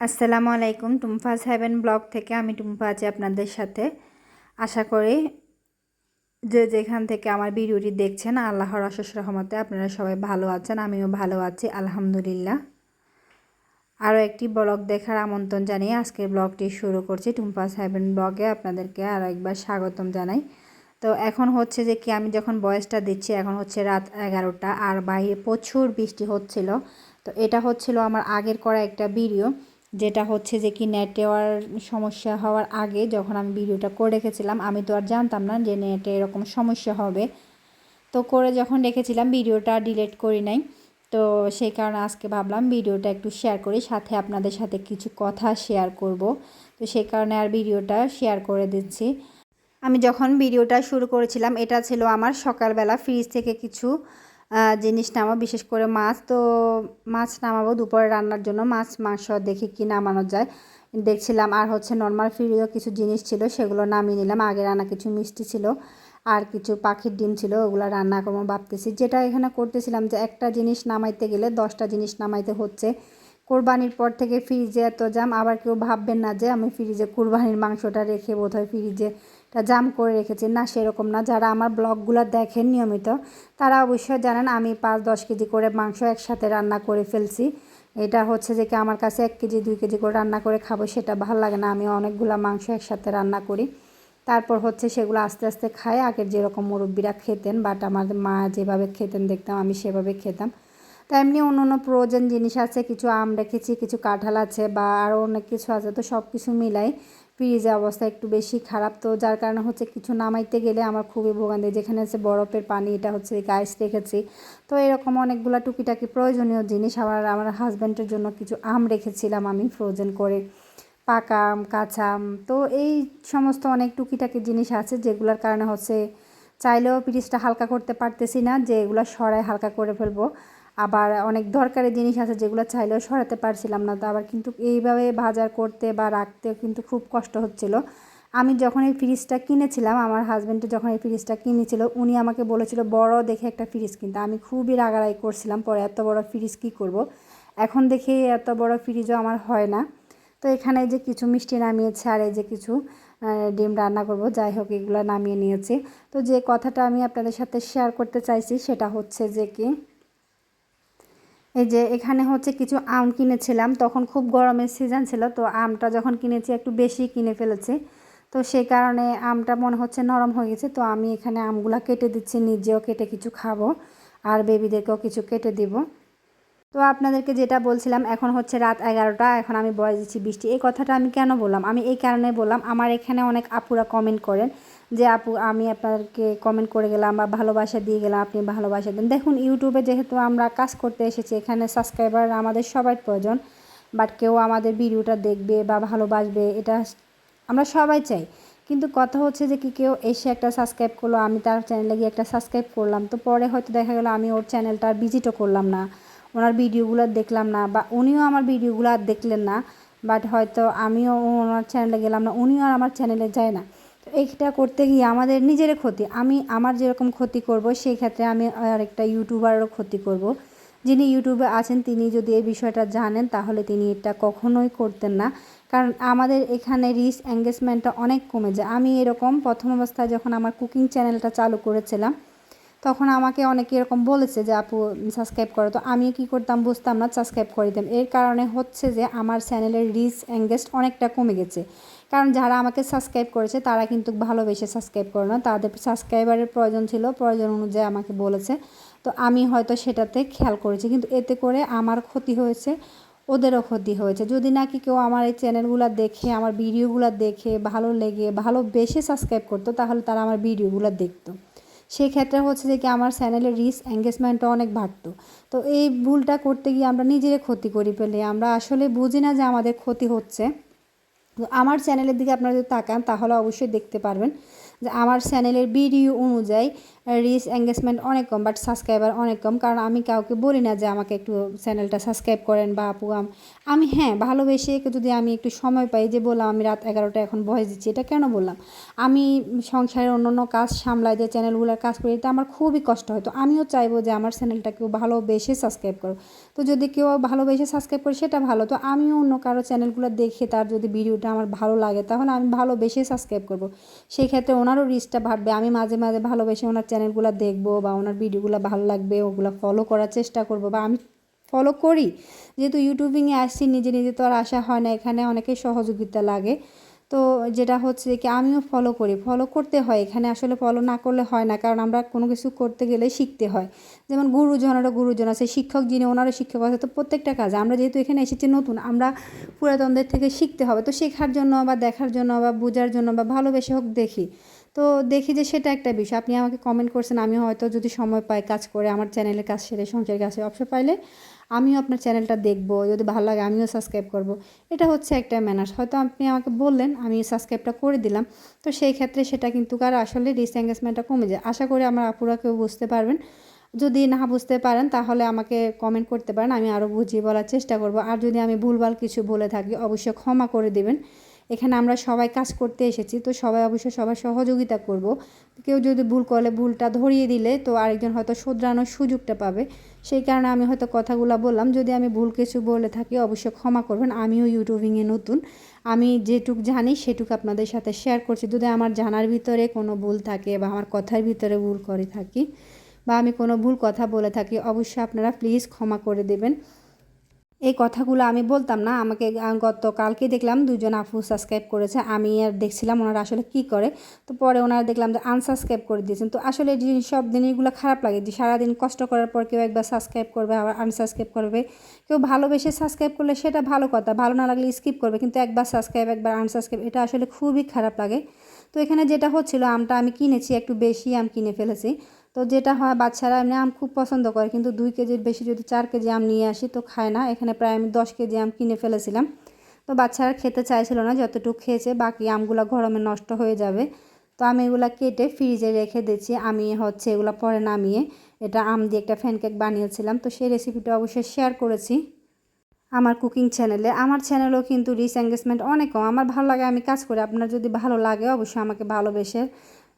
আসসালামু আলাইকুম টুমফাজ haven blog থেকে আমি টুম্পা আছি আপনাদের সাথে। আশা করি যে যেখান থেকে আমার ভিডিওটি দেখছেন, আল্লাহর অশেষ রহমতে আপনারা সবাই ভালো আছেন, আমিও ভালো আছি, আলহামদুলিল্লাহ। আরও একটি ব্লগ দেখার আমন্ত্রণ জানিয়ে আজকের ব্লগটি শুরু করছি। টুম্পাস হেভেন ব্লগে আপনাদেরকে আরও একবার স্বাগতম জানাই। তো এখন হচ্ছে যে কি, আমি যখন বয়সটা দিচ্ছি, এখন হচ্ছে রাত এগারোটা, আর বাইরে প্রচুর বৃষ্টি হচ্ছিল। তো এটা হচ্ছিল আমার আগের করা একটা ভিডিও। যেটা হচ্ছে যে কি নেটেওয়ার সমস্যা হওয়ার আগে যখন আমি ভিডিওটা করে রেখেছিলাম, আমি তো আর জানতাম না যে নেটে এরকম সমস্যা হবে। তো করে যখন রেখেছিলাম, ভিডিওটা ডিলিট করি নাই। তো সেই কারণে আজকে ভাবলাম ভিডিওটা একটু শেয়ার করি, সাথে আপনাদের সাথে কিছু কথা শেয়ার করব। তো সেই কারণে আর ভিডিওটা শেয়ার করে দিচ্ছি। আমি যখন ভিডিওটা শুরু করেছিলাম, এটা ছিল আমার সকালবেলা ফ্রিজ থেকে কিছু জিনিস নামাবো বিশেষ করে মাছ। তো মাছ নামাবো দুপুরে রান্নার জন্য। মাছ, মাংস দেখি কি নামানো যায়। দেখছিলাম আর হচ্ছে নর্মাল ফ্রিও কিছু জিনিস ছিল, সেগুলো নামিয়ে নিলাম। আগে রান্না কিছু মিষ্টি ছিল, আর কিছু পাখির ডিম ছিল, ওগুলো রান্না করব ভাবতেছি। যেটা এখানে করতেছিলাম যে একটা জিনিস নামাইতে গেলে দশটা জিনিস নামাইতে হচ্ছে। কোরবানির পর থেকে ফ্রিজে এত জাম, আবার কেউ ভাববেন না যে আমি ফ্রিজে কোরবানির মাংসটা রেখে বোধহয় ফ্রিজে তা জাম করে রেখেছি। না, সেরকম না। যারা আমার ব্লগগুলো দেখেন নিয়মিত, তারা অবশ্যই জানেন আমি পাঁচ দশ কেজি করে মাংস একসাথে রান্না করে ফেলছি। এটা হচ্ছে যে কি আমার কাছে এক কেজি, দুই কেজি করে রান্না করে খাব, সেটা ভালো লাগে না। আমি অনেকগুলো মাংস একসাথে রান্না করি। তারপর হচ্ছে সেগুলো আস্তে আস্তে খাই। আগের যেরকম মুরব্বীরা খেতেন, বাট আমার মা যেভাবে খেতেন, দেখতাম আমি সেভাবে খেতাম। তা এমনি অন্য অন্য প্রয়োজন জিনিস আছে। কিছু আম রেখেছি, কিছু কাঁঠাল আছে বা আরও অনেক কিছু আছে। তো সব কিছু মিলাই ফ্রিজের অবস্থা একটু বেশি খারাপ। তো যার কারণে হচ্ছে কিছু নামাইতে গেলে আমার খুবই ভোগান্তি। যেখানে আছে বরফের পানি, এটা হচ্ছে গাইস রেখেছি। তো এরকম অনেকগুলো টুকিটাকি প্রয়োজনীয় জিনিস আবার আমার হাজব্যান্ডের জন্য কিছু আম রেখেছিলাম আমি ফ্রোজেন করে। পাকা আম, কাঁচা আম, তো এই সমস্ত অনেক টুকিটাকি জিনিস আছে যেগুলোর কারণে হচ্ছে চাইলেও ফ্রিজটা হালকা করতে পারতেছি না, যে এগুলো সরাই হালকা করে ফেলব। আবার অনেক দরকারি জিনিস আছে যেগুলো চাইলেও সরাতে পারছিলাম না, তো আবার কিন্তু এইভাবে বাজার করতে বা রাখতেও কিন্তু খুব কষ্ট হচ্ছিল। আমি যখন এই ফ্রিজটা কিনেছিলাম, আমার হাজব্যান্ডে যখন এই ফ্রিজটা কিনেছিল, উনি আমাকে বলেছিল, বড় দেখে একটা ফ্রিজ কিনতে আমি খুবই রাগারাই করছিলাম, পরে এত বড় ফ্রিজ কী করব। এখন দেখে এত বড় ফ্রিজও আমার হয় না। তো এখানে যে কিছু মিষ্টি নামিয়েছে আর এই যে কিছু ডিম রান্না করব, যাই হোক এগুলো নামিয়ে নিয়েছি। তো যে কথাটা আমি আপনাদের সাথে শেয়ার করতে চাইছি, সেটা হচ্ছে যে কি এই যে এখানে হচ্ছে কিছু আম কিনেছিলাম, তখন খুব গরমের সিজন ছিল, তো আমটা যখন কিনেছি একটু বেশি কিনে ফেলেছি। তো সেই কারণে আমটা মনে হচ্ছে নরম হয়ে গেছে, তো আমি এখানে আমগুলা কেটে দিচ্ছি, নিজেও কেটে কিছু খাব, আর বেবিদেরকেও কিছু কেটে দিব। তো আপনাদেরকে যেটা বলছিলাম, এখন হচ্ছে রাত এগারোটা, এখন আমি বয়স দিচ্ছি বৃষ্টি। এই কথাটা আমি কেন বললাম? আমি এই কারণে বললাম, আমার এখানে অনেক আপুরা কমেন্ট করেন যে আপু, আমি আপনাদেরকে কমেন্ট করে গেলাম বা ভালোবাসা দিয়ে গেলাম, আপনি ভালোবাসা দেন। দেখুন ইউটিউবে যেহেতু আমরা কাজ করতে এসেছি, এখানে সাবস্ক্রাইবার আমাদের সবাই প্রয়োজন বাট কেউ আমাদের ভিডিওটা দেখবে বা ভালোবাসবে, এটা আমরা সবাই চাই। কিন্তু কথা হচ্ছে যে কি, কেউ এসে একটা সাবস্ক্রাইব করল, আমি তার চ্যানেলে গিয়ে একটা সাবস্ক্রাইব করলাম, তো পরে হয়তো দেখা গেলো আমি ওর চ্যানেলটা আর ভিজিটও করলাম না, ওনার ভিডিওগুলো দেখলাম না, বা উনিও আমার ভিডিওগুলো আর দেখলেন না বাট হয়তো আমিও ওনার চ্যানেলে গেলাম না, উনিও আর আমার চ্যানেলে যায় না। এইটা করতে গিয়ে আমাদের নিজের ক্ষতি। আমি আমার যেরকম ক্ষতি করব, সেই ক্ষেত্রে আমি আরেকটা ইউটিউবারেরও ক্ষতি করব। যিনি ইউটিউবে আছেন, তিনি যদি এই বিষয়টা জানেন, তাহলে তিনি এটা কখনোই করতেন না। কারণ আমাদের এখানে রিস এঙ্গেজমেন্টটা অনেক কমে যায়। আমি এরকম প্রথম অবস্থায় যখন আমার কুকিং চ্যানেলটা চালু করেছিলাম, তখন আমাকে অনেকে এরকম বলেছে যে, আপু সাবস্ক্রাইব করো। তো আমিও কী করতাম, বুঝতাম না সাবস্ক্রাইব করে দিতাম। এর কারণে হচ্ছে যে, আমার চ্যানেলের রিচ এঙ্গেজ অনেকটা কমে গেছে। কারণ যারা আমাকে সাবস্ক্রাইব করেছে, তারা কিন্তু ভালোবেসে সাবস্ক্রাইব করে না তাদের সাবস্ক্রাইবারের প্রয়োজন ছিল, প্রয়োজন অনুযায়ী আমাকে বলেছে। তো আমি হয়তো সেটাতে খেয়াল করেছি, কিন্তু এতে করে আমার ক্ষতি হয়েছে, ওদেরও ক্ষতি হয়েছে। যদি নাকি কেউ আমার এই চ্যানেলগুলো দেখে, আমার ভিডিওগুলো দেখে, ভালো লেগে, ভালোবেসে সাবস্ক্রাইব করতো, তাহলে তারা আমার ভিডিওগুলো দেখতো। সেক্ষেত্রে হচ্ছে যে কি, আমার চ্যানেলের রিচ এঙ্গেজমেন্টটা অনেক বাড়তো। তো এই ভুলটা করতে গিয়ে আমরা নিজেরে ক্ষতি করি ফেলে। আমরা আসলে বুঝি না যে আমাদের ক্ষতি হচ্ছে। আমার চ্যানেলের দিকে আপনারা যদি তাকান, তাহলে অবশ্যই দেখতে পারবেন যে আমার চ্যানেলের ভিডিও অনুযায়ী রিচ এঙ্গেজমেন্ট অনেক কম বাট সাবস্ক্রাইবার অনেক কম। কারণ আমি কাউকে বলি না যে আমাকে একটু চ্যানেলটা সাবস্ক্রাইব করেন বা আপু, আম- আমি হ্যাঁ ভালোবেসে যদি আমি একটু সময় পাই যে বললাম আমি রাত এগারোটা এখন ভয়েস দিচ্ছি, এটা কেন বললাম? আমি সংসারের অন্য অন্য কাজ সামলাই যে চ্যানেলগুলোর কাজ করি, এটা আমার খুবই কষ্ট হয়। তো আমিও চাইব যে আমার চ্যানেলটা কেউ ভালোবেসে সাবস্ক্রাইব করো তো যদি কেউ ভালোবেসে সাবস্ক্রাইব করে, সেটা ভালো। তো আমিও অন্য কারও চ্যানেলগুলো দেখে তার যদি ভিডিওটা আমার ভালো লাগে, তাহলে আমি ভালোবেসে সাবস্ক্রাইব করব। সেই ক্ষেত্রে ওনারও রিচটা ভাববে আমি মাঝে মাঝে ভালোবেসে ওনার চ্যানেলগুলো দেখব বা ওনার ভিডিওগুলো ভালো লাগবে, ওগুলো ফলো করার চেষ্টা করব বা আমি ফলো করি। যেহেতু ইউটিউবিংয়ে আসছি, নিজে নিজে তো আর আসা হয় না, এখানে অনেকেই সহযোগিতা লাগে। তো যেটা হচ্ছে কি, আমিও ফলো করি। ফলো করতে হয়, এখানে আসলে ফলো না করলে হয় না, কারণ আমরা কোনো কিছু করতে গেলে শিখতে হয়। যেমন গুরুজনেরও গুরুজন আছে, শিক্ষক যিনি, ওনারও শিক্ষক আছে। তো প্রত্যেকটা কাজ, আমরা যেহেতু এখানে এসেছি নতুন, আমরা পুরাতনদের থেকে শিখতে হবে। তো শেখার জন্য বা দেখার জন্য বা বোঝার জন্য বা ভালোবেসে হোক দেখি। তো দেখি যে সেটা একটা বিষয়। আপনি আমাকে কমেন্ট করছেন আমি হয়তো যদি সময় পাই কাজ করে আমার চ্যানেলের কাজ সেরে সংসারের কাছে অবসর পাইলে আমিও আপনার চ্যানেলটা দেখব, যদি ভালো লাগে আমিও সাবস্ক্রাইব করব। এটা হচ্ছে একটা ম্যানার্স হয়তো আপনি আমাকে বললেন, আমি সাবস্ক্রাইবটা করে দিলাম। তো সেই ক্ষেত্রে সেটা কিন্তু কার আসলে রিস এঙ্গেজমেন্টটা কমে যায়। আশা করি আমার আপুরা কেউ বুঝতে পারবেন। যদি না বুঝতে পারেন, তাহলে আমাকে কমেন্ট করতে পারেন। আমি আরও বুঝিয়ে বলার চেষ্টা করব। আর যদি আমি ভুলভাল কিছু বলে থাকি, অবশ্যই ক্ষমা করে দেবেন। এখানে আমরা সবাই কাজ করতে এসেছি, তো সবাই অবশ্যই সবার সহযোগিতা করব। কেউ যদি ভুল করলে ভুলটা ধরিয়ে দিলে তো আরেকজন হয়তো শুধরানোর সুযোগটা পাবে। সেই কারণে আমি হয়তো কথাগুলো বললাম, যদি আমি ভুল কিছু বলে থাকি অবশ্যই ক্ষমা করবেন, আমিও ইউটিউবিংয়ে নতুন। আমি যেটুক জানি সেটুক আপনাদের সাথে শেয়ার করছি। যদি আমার জানার ভিতরে কোনো ভুল থাকে বা আমার কথার ভিতরে ভুল করে থাকি বা আমি কোনো ভুল কথা বলে থাকি অবশ্যই আপনারা প্লিজ ক্ষমা করে দেবেন। এই কথাগুলো আমি বলতাম না, আমাকে গতকালকে দেখলাম দুজন আফু সাবস্ক্রাইব করেছে, আমি আর দেখছিলাম ওনারা আসলে কি করে। তো পরে ওনারা দেখলাম যে আনসাবস্ক্রাইব করে দিয়েছেন। তো আসলে জিনিস সব জিনিসগুলো খারাপ লাগে, যে সারাদিন কষ্ট করার পর কেউ একবার সাবস্ক্রাইব করবে, আবার আনসাবস্ক্রাইব করবে। কেউ ভালোবেসে সাবস্ক্রাইব করলে সেটা ভালো কথা, ভালো না লাগলে স্কিপ করবে, কিন্তু একবার সাবস্ক্রাইব একবার আনসাবস্ক্রাইব এটা আসলে খুবই খারাপ লাগে। তো এখানে যেটা হচ্ছিল, আমটা আমি কিনেছি, একটু বেশি আম কিনে ফেলেছি। তো যেটা হয়, বাচ্চারা এমনি আম খুব পছন্দ করে, কিন্তু দুই কেজির বেশি যদি চার কেজি আম নিয়ে আসি তো খায় না। এখানে প্রায় আমি দশ কেজি আম কিনে ফেলেছিলাম। তো বাচ্চারা খেতে চাইছিল না, যতটুকু খেয়েছে, বাকি আমগুলো গরমে নষ্ট হয়ে যাবে। তো আমি এগুলো কেটে ফ্রিজে রেখে দিচ্ছি আমি হচ্ছে এগুলো পরে নামিয়ে এটা আম দিয়ে একটা ফ্যান কেক বানিয়েছিলাম। তো সেই রেসিপিটা অবশ্যই শেয়ার করেছি আমার কুকিং চ্যানেলে আমার চ্যানেলেও কিন্তু রিচ এঙ্গেজমেন্ট অনেক কম। আমার ভালো লাগে, আমি কাজ করি। আপনার যদি ভালো লাগে, অবশ্যই আমাকে ভালোবেসে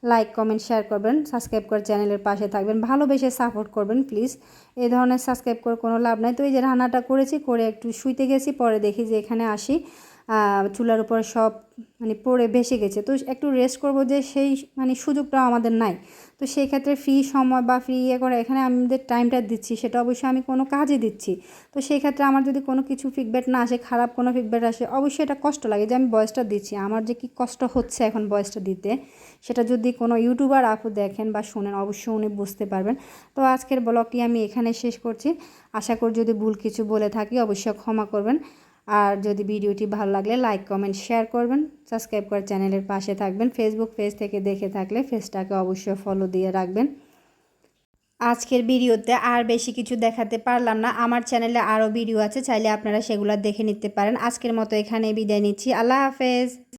লাইক কমেন্ট শেয়ার করবেন সাবস্ক্রাইব করে চ্যানেলের পাশে থাকবেন, ভালোবেসে সাপোর্ট করবেন প্লিজ এই ধরনের সাবস্ক্রাইব করে কোনো লাভ নাই। তো এই যে রান্নাটা করেছি, করে একটু শুইতে গেছি, পরে দেখি যে এখানে আসি। চুলার উপরে সব মানে পড়ে ভেসে গেছে। তো একটু রেস্ট করব যে সেই মানে সুযোগটাও আমাদের নাই। তো সেই ক্ষেত্রে ফ্রি সময় বা ফ্রি ইয়ে করে এখানে আমাদের টাইমটা দিচ্ছি, সেটা অবশ্যই আমি কোনো কাজে দিচ্ছি। তো সেই ক্ষেত্রে আমার যদি কোনো কিছু ফিডব্যাক না আসে, খারাপ কোনো ফিডব্যাক আসে, অবশ্যই এটা কষ্ট লাগে যে আমি বয়সটা দিচ্ছি। আমার যে কি কষ্ট হচ্ছে এখন বয়সটা দিতে, সেটা যদি কোনো ইউটিউবার আপু দেখেন বা শোনেন, অবশ্যই উনি বুঝতে পারবেন। তো আজকের ব্লগটি আমি এখানে শেষ করছি। আশা করি যদি ভুল কিছু বলে থাকি, অবশ্যই ক্ষমা করবেন। আর যদি ভিডিওটি ভালো লাগলে লাইক, কমেন্ট, শেয়ার করবেন। সাবস্ক্রাইব করে চ্যানেলের পাশে থাকবেন। ফেসবুক পেজ থেকে দেখে থাকলে পেজটাকে অবশ্যই ফলো দিয়ে রাখবেন। আজকের ভিডিওতে আর বেশি কিছু দেখাতে পারলাম না। আমার চ্যানেলে আরও ভিডিও আছে, চাইলে আপনারা সেগুলো দেখে নিতে পারেন। আজকের মতো এখানে বিদায় নিচ্ছি। আল্লাহ হাফেজ।